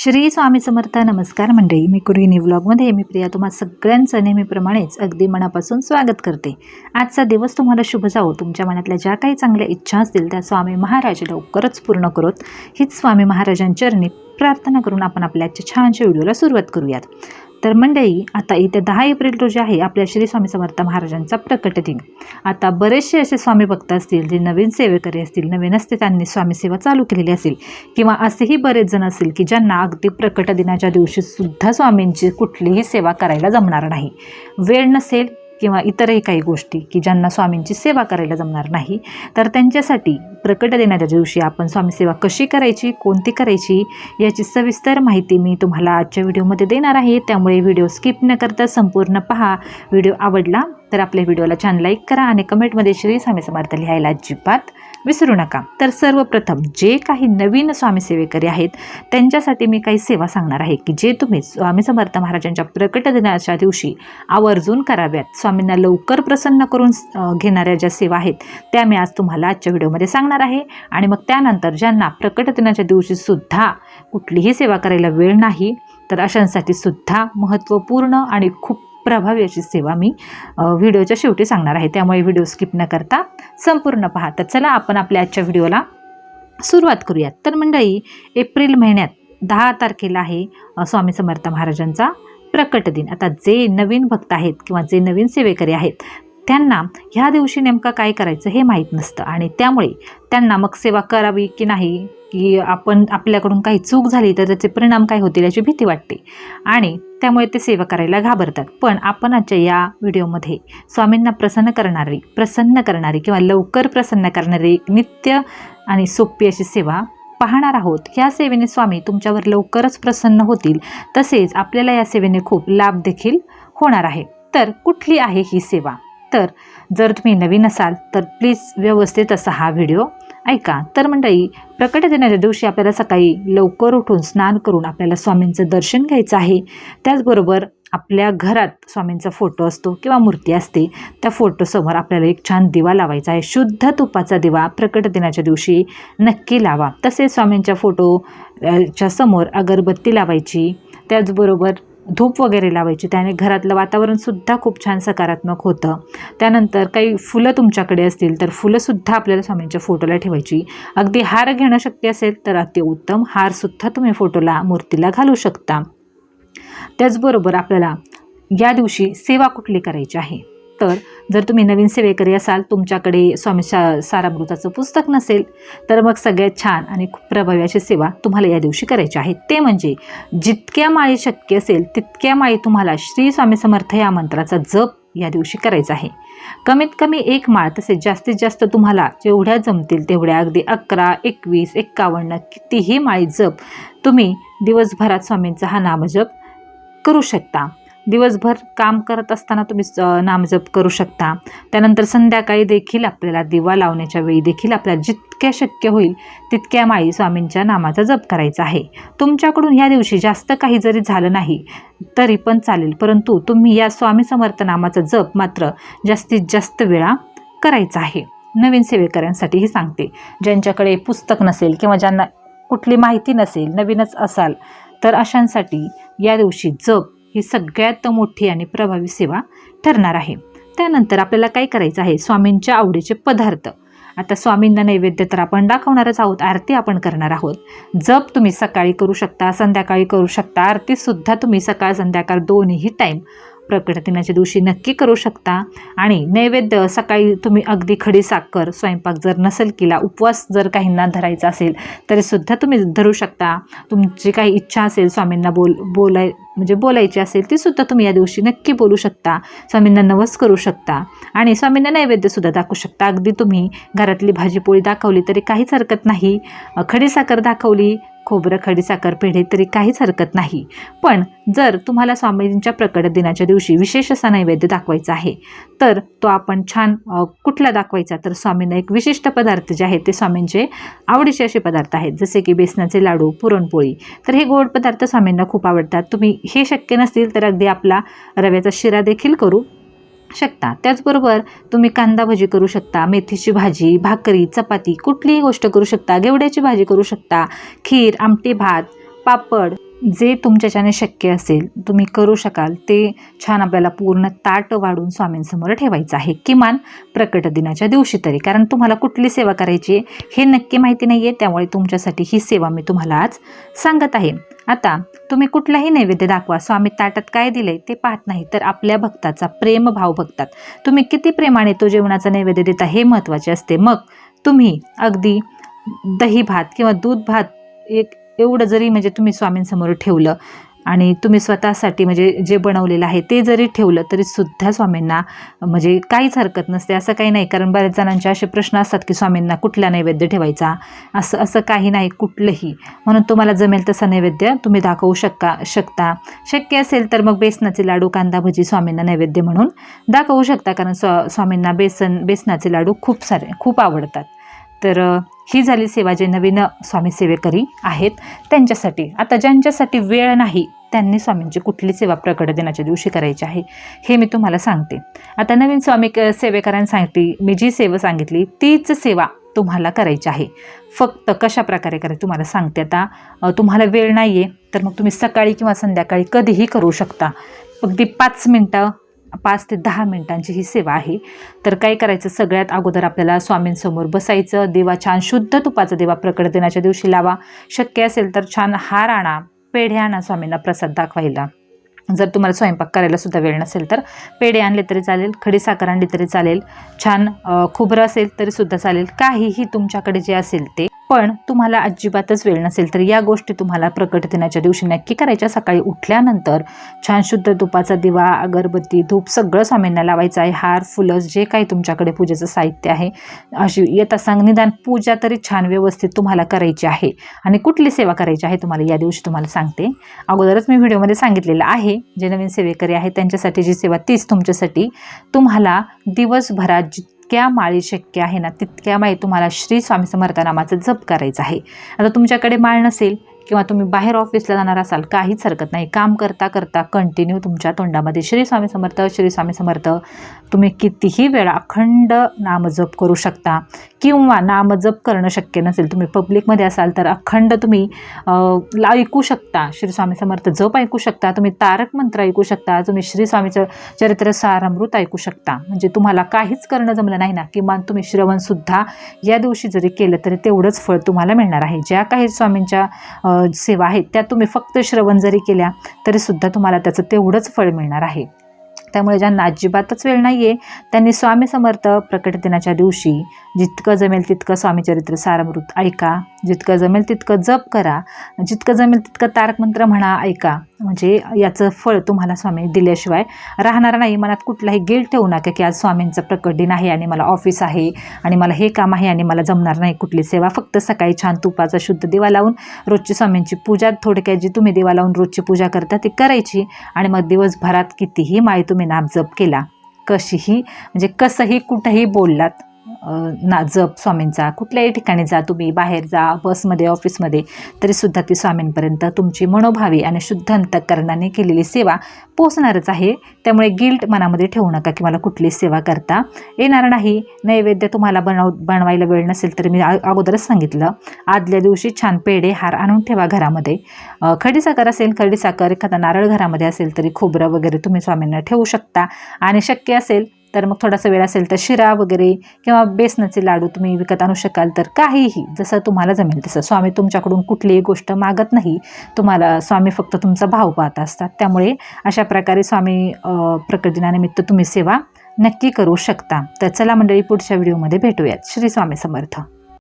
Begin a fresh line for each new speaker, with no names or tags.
श्री स्वामी समर्थ नमस्कार मंडळी. मी कुरहिनी व्लॉगमध्ये मी प्रिया. तुम्हा सगळ्यांचं नेहमीप्रमाणेच अगदी मनापासून स्वागत करते. आजचा दिवस तुम्हाला शुभ जावो. तुमच्या मनातल्या ज्या काही चांगल्या इच्छा असतील त्या स्वामी महाराज लवकरच पूर्ण करोत. हीच स्वामी महाराजांचरणी प्रार्थना करून आपण आपल्या आजच्या छानशा व्हिडिओला सुरुवात करूयात. तर मंडळी आता येत्या दहा एप्रिल रोजी आहे आपल्या श्री स्वामी समर्थ महाराजांचा प्रकट दिन. आता बरेचसे असे स्वामी भक्त असतील जे नवीन सेवेकरी असतील नवीन असते त्यांनी स्वामी सेवा चालू केलेली असेल. किंवा असेही बरेच जण असतील की ज्यांना अगदी प्रकट दिनाच्या दिवशी सुद्धा स्वामींची कुठलीही सेवा करायला जमणार नाही. वेळ नसेल किंवा इतरही काही गोष्टी की ज्यांना स्वामींची सेवा करायला जमणार नाही तर त्यांच्यासाठी प्रकट देण्याच्या दिवशी आपण स्वामी सेवा कशी करायची कोणती करायची याची सविस्तर माहिती मी तुम्हाला आजच्या व्हिडिओमध्ये देणार आहे. त्यामुळे व्हिडिओ स्किप न करता संपूर्ण पहा. व्हिडिओ आवडला तर आपल्या व्हिडिओला छान लाईक करा आणि कमेंटमध्ये श्री स्वामी समर्थ लिहायला अजिबात विसरू नका. तर सर्वप्रथम जे काही नवीन स्वामी सेवेकरी आहेत त्यांच्यासाठी मी काही सेवा सांगणार आहे की जे तुम्ही स्वामी समर्थ महाराजांच्या प्रकट दिनाच्या दिवशी आवर्जून कराव्यात. स्वामींना लवकर प्रसन्न करून घेणाऱ्या ज्या सेवा आहेत त्या मी आज तुम्हाला आजच्या व्हिडिओमध्ये सांगणार आहे. आणि मग त्यानंतर ज्यांना प्रकट दिनाच्या दिवशीसुद्धा कुठलीही सेवा करायला वेळ नाही तर अशांसाठी सुद्धा महत्त्वपूर्ण आणि खूप प्रभावी अशी सेवा मी व्हिडिओच्या शेवटी सांगणार आहे. त्यामुळे व्हिडिओ स्किप न करता संपूर्ण पहा. तर चला आपण आपल्या आजच्या व्हिडिओला सुरुवात करूयात. तर मंडळी एप्रिल महिन्यात दहा तारखेला आहे स्वामी समर्थ महाराजांचा प्रकट दिन. आता जे नवीन भक्त आहेत किंवा जे नवीन सेवेकरी आहेत त्यांना ह्या दिवशी नेमकं काय करायचं हे माहीत नसतं. आणि त्यामुळे त्यांना मग सेवा करावी की नाही की आपण आपल्याकडून काही चूक झाली तर त्याचे परिणाम काय होतील याची भीती वाटते. आणि त्यामुळे ते सेवा करायला घाबरतात. पण आपण आजच्या या व्हिडिओमध्ये स्वामींना प्रसन्न करणारी प्रसन्न करणारी किंवा लवकर प्रसन्न करणारी नित्य आणि सोपी अशी सेवा पाहणार आहोत. या सेवेने स्वामी तुमच्यावर लवकरच प्रसन्न होतील. तसेच आपल्याला या सेवेने खूप लाभ देखील होणार आहे. तर कुठली आहे ही सेवा? तर जर तुम्ही नवीन असाल तर प्लीज व्यवस्थित असा हा व्हिडिओ ऐका. तर मंडळी प्रकट दिनाच्या दिवशी आपल्याला सकाळी लवकर उठून स्नान करून आपल्याला स्वामींचं दर्शन घ्यायचं आहे. त्याचबरोबर आपल्या घरात स्वामींचा फोटो असतो किंवा मूर्ती असते त्या फोटोसमोर आपल्याला एक छान दिवा लावायचा आहे. शुद्ध तुपाचा दिवा प्रकट दिनाच्या दिवशी नक्की लावा. तसेच स्वामींच्या फोटो च्या समोर अगरबत्ती लावायची. त्याचबरोबर धूप वगैरे लावायची. त्याने घरातलं वातावरणसुद्धा खूप छान सकारात्मक होतं. त्यानंतर काही फुलं तुमच्याकडे असतील तर फुलंसुद्धा आपल्याला स्वामींच्या फोटोला ठेवायची. अगदी हार घेणं शक्य असेल तर अतिउत्तम हारसुद्धा तुम्ही फोटोला मूर्तीला घालू शकता. त्याचबरोबर आपल्याला या दिवशी सेवा कुठली करायची आहे? तर जर तुम्ही नवीन सेवेकरी असाल तुमच्याकडे स्वामी शा सारामृताचं पुस्तक नसेल तर मग सगळ्यात छान आणि खूप प्रभावी अशी सेवा तुम्हाला या दिवशी करायची आहे. ते म्हणजे जितक्या माळी शक्य असेल तितक्या माळी तुम्हाला श्री स्वामी समर्थ या मंत्राचा जप या दिवशी करायचा आहे. कमीत कमी एक माळ तसेच जास्तीत जास्त तुम्हाला जेवढ्या जमतील तेवढ्या अगदी अकरा एकवीस एक्कावन्न कितीही माळी जप तुम्ही दिवसभरात स्वामींचा हा नामजप करू शकता. दिवसभर काम करत असताना तुम्ही नामजप करू शकता. त्यानंतर संध्याकाळी देखील आपल्याला दिवा लावण्याच्या वेळी देखील आपल्याला जितक्या शक्य होईल तितक्या माळी स्वामींच्या नामाचा जप करायचा आहे. तुमच्याकडून ह्या दिवशी जास्त काही जरी झालं नाही तरी पण चालेल. परंतु तुम्ही या स्वामी समर्थ नामाचा जप मात्र जास्तीत जास्त वेळा करायचा आहे. नवीन सेवेकऱ्यांसाठीही सांगते. ज्यांच्याकडे पुस्तक नसेल किंवा ज्यांना कुठली माहिती नसेल नवीनच असाल तर अशांसाठी या दिवशी जप ही सगळ्यात मोठी आणि प्रभावी सेवा ठरणार आहे. त्यानंतर आपल्याला काय करायचं आहे? स्वामींच्या आवडीचे पदार्थ. आता स्वामींना नैवेद्य तर आपण दाखवणारच आहोत आरती आपण करणार आहोत. जप तुम्ही सकाळी करू शकता संध्याकाळी करू शकता आरतीसुद्धा तुम्ही सकाळ संध्याकाळ दोन्ही टाईम प्रकटदिनाच्या दिवशी नक्की करू शकता. आणि नैवेद्य सकाळी तुम्ही अगदी खडी साखर स्वयंपाक जर नसेल केला उपवास जर काहींना धरायचा असेल तरीसुद्धा तुम्ही धरू शकता. तुमची काही इच्छा असेल स्वामींना बोल बोलाय म्हणजे बोलायची असेल तीसुद्धा तुम्ही या दिवशी नक्की बोलू शकता. स्वामींना नवस करू शकता. आणि स्वामींना नैवेद्यसुद्धा दाखवू शकता. अगदी तुम्ही घरातली भाजीपोळी दाखवली तरी काहीच हरकत नाही. खडीसाखर दाखवली खोबरं खडीसाखर पेढे तरी काहीच हरकत नाही. पण जर तुम्हाला स्वामींच्या प्रकट दिनाच्या दिवशी विशेष असा नैवेद्य दाखवायचा आहे तर तो आपण छान कुठला दाखवायचा? तर स्वामींना एक विशिष्ट पदार्थ जे आहेत ते स्वामींचे आवडीचे असे पदार्थ आहेत जसे की बेसनाचे लाडू पुरणपोळी. तर हे गोड पदार्थ स्वामींना खूप आवडतात. तुम्ही हे शक्य नसतील तर अगदी आपला रव्याचा शिरा देखील करू शकता. त्याचबरोबर तुम्ही कांदा भजी करू शकता मेथीची भाजी भाकरी चपाती कुठलीही गोष्ट करू शकता गेवड्याची भाजी करू शकता खीर आमटी भात पापड जे तुमच्याच्याने शक्य असेल तुम्ही करू शकाल. ते छान आपल्याला पूर्ण ताट वाढून स्वामींसमोर ठेवायचं आहे. किमान प्रकट दिनाच्या दिवशी तरी. कारण तुम्हाला कुठली सेवा करायची आहे हे नक्की माहिती नाही आहे त्यामुळे तुमच्यासाठी ही सेवा मी तुम्हाला आज सांगत आहे. आता तुम्ही कुठलाही नैवेद्य दाखवा. स्वामी ताटात काय दिले ते पाहत नाही तर आपल्या भक्ताचा प्रेम भाव बघतात. तुम्ही किती प्रेमाने तो जेवणाचा नैवेद्य देता हे महत्त्वाचे असते. मग तुम्ही अगदी दही भात किंवा दूध भात एक एवढं जरी म्हणजे तुम्ही स्वामींसमोर ठेवलं आणि तुम्ही स्वतःसाठी म्हणजे जे बनवलेलं आहे ते जरी ठेवलं तरी सुद्धा स्वामींना म्हणजे काहीच हरकत नसते. असं काही नाही. कारण बऱ्याच जणांचे असे प्रश्न असतात की स्वामींना कुठला नैवेद्य ठेवायचा? असं असं काही नाही. कुठलंही. म्हणून तुम्हाला जमेल तसा नैवेद्य तुम्ही दाखवू शकता शकता. शक्य असेल तर मग बेसनाचे लाडू कांदा भजी स्वामींना नैवेद्य म्हणून दाखवू शकता. कारण स्वा स्वामींना बेसन बेसनाचे लाडू खूप सारे खूप आवडतात. तर ही झाली सेवा जे नवीन स्वामी सेवेकरी आहेत त्यांच्यासाठी. आता ज्यांच्यासाठी वेळ नाही त्यांनी स्वामींची कुठली सेवा प्रकट दिनाच्या दिवशी करायची आहे हे मी तुम्हाला सांगते. आता नवीन स्वामी क- सेवेकरांसाठी मी जी सेवा सांगितली तीच सेवा तुम्हाला करायची आहे. फक्त कशा प्रकारे करायचं तुम्हाला सांगते आता. तुम्हाला वेळ नाही आहे तर मग तुम्ही सकाळी किंवा संध्याकाळी कधीही करू शकता. अगदी पाच मिनटं पाच ते दहा मिनिटांची ही सेवा आहे. तर काय करायचं? सगळ्यात अगोदर आपल्याला स्वामींसमोर बसायचं. देवा छान शुद्ध तुपाचा देवा प्रकट दिनाच्या दिवशी लावा. शक्य असेल तर छान हार आणा. पेढे आणा स्वामींना प्रसाद दाखवायला. जर तुम्हाला स्वयंपाक करायला सुद्धा वेळ नसेल तर पेढे आणले तरी चालेल खडी साखर आणली तरी चालेल छान खोबरं असेल तरी सुद्धा चालेल. काहीही तुमच्याकडे जे असेल ते पण तुम्हाला अजिबातच वेळ नसेल तर या गोष्टी तुम्हाला प्रकट दिनाच्या दिवशी नक्की करायच्या. सकाळी उठल्यानंतर छान शुद्ध तुपाचा दिवा अगरबत्ती धूप सगळं स्वामींना लावायचं आहे. हार फुलं जे काही तुमच्याकडे पूजेचं साहित्य आहे अशी येता सांग निदान पूजा तरी छान व्यवस्थित तुम्हाला करायची आहे. आणि कुठली सेवा करायची आहे तुम्हाला या दिवशी तुम्हाला सांगते. अगोदरच मी व्हिडिओमध्ये सांगितलेलं आहे जे नवीन सेवेकरी आहेत त्यांच्यासाठी जी सेवा तीच तुमच्यासाठी तुम्हाला दिवसभरात जितक्या माळी शक्य आहे ना तितक्या माळी तुम्हाला श्री स्वामी समर्थ नामाचं जप करायचं आहे. आता तुमच्याकडे माळ नसेल किंवा तुम्ही बाहेर ऑफिसला जाणार असाल काहीच हरकत नाही. काम करता करता कंटिन्यू तुमच्या तोंडामध्ये श्री स्वामी समर्थ श्री स्वामी समर्थ. तुम्ही कितीही वेळा अखंड नामजप करू शकता किंवा नामजप करणं शक्य नसेल तुम्ही पब्लिकमध्ये असाल तर अखंड तुम्ही ला ऐकू शकता. श्री स्वामी समर्थ जप ऐकू शकता तुम्ही तारक मंत्र ऐकू शकता तुम्ही श्री स्वामीचं चरित्र सारामृत ऐकू शकता. म्हणजे तुम्हाला काहीच करणं जमलं नाही ना किमान तुम्ही श्रवणसुद्धा या दिवशी जरी केलं तरी तेवढंच फळ तुम्हाला मिळणार आहे. ज्या काही स्वामींच्या सेवा आहेत त्या तुम्ही फक्त श्रवण जरी केल्या तरीसुद्धा तुम्हाला त्याचं तेवढंच फळ मिळणार आहे. त्यामुळे ज्यांना अजिबातच वेळ नाही आहे त्यांनी स्वामी समर्थ प्रकट दिनाच्या दिवशी जितकं जमेल तितकं स्वामीचरित्र सारामृत ऐका. जितकं जमेल तितकं जप करा. जितकं जमेल तितकं तारक मंत्र म्हणा ऐका. म्हणजे याचं फळ तुम्हाला स्वामी दिल्याशिवाय राहणार नाही. मनात कुठलाही गिल्ट ठेवू नका की आज स्वामींचं प्रकट दिन आहे आणि मला ऑफिस आहे आणि मला हे काम आहे आणि मला जमणार नाही कुठली सेवा. फक्त सकाळी छान तुपाचा शुद्ध दिवा लावून रोजची स्वामींची पूजा थोडक्यात जी तुम्ही दिवा लावून रोजची पूजा करता ती करायची आणि मग दिवसभरात कितीही माळी तुम्ही नामजप केला. कशीही म्हणजे कसंही कुठंही बोललात ना जप स्वामींचा. कुठल्याही ठिकाणी जा तुम्ही बाहेर जा बसमध्ये ऑफिसमध्ये तरीसुद्धा ती स्वामींपर्यंत तुमची मनोभावी आणि शुद्ध अंतकरणाने केलेली सेवा पोचणारच आहे. त्यामुळे गिल्ट मनामध्ये ठेवू नका की मला कुठली सेवा करता येणार नाही. नैवेद्य तुम्हाला बनव बनवायला वेळ नसेल तर मी अगोदरच सांगितलं. आदल्या दिवशी छान पेढे हार आणून ठेवा घरामध्ये. अ, खडीसाखर असेल खडीसाखर एखादा नारळ घरामध्ये असेल तरी खोबरं वगैरे तुम्ही स्वामींना ठेवू शकता. आणि शक्य असेल तर मग थोडासा वेळ असेल तर शिरा वगैरे किंवा बेसनाचे लाडू तुम्ही विकत आणू शकाल तर काहीही जसं तुम्हाला जमेल तसं. स्वामी तुमच्याकडून कुठलीही गोष्ट मागत नाही. तुम्हाला स्वामी फक्त तुमचा भाव पाहत असतात. त्यामुळे अशा प्रकारे स्वामी अ, प्रकट दिनानिमित्त तुम्ही सेवा नक्की करू शकता. तर चला मंडळी पुढच्या व्हिडिओमध्ये भेटूयात. श्री स्वामी समर्थ.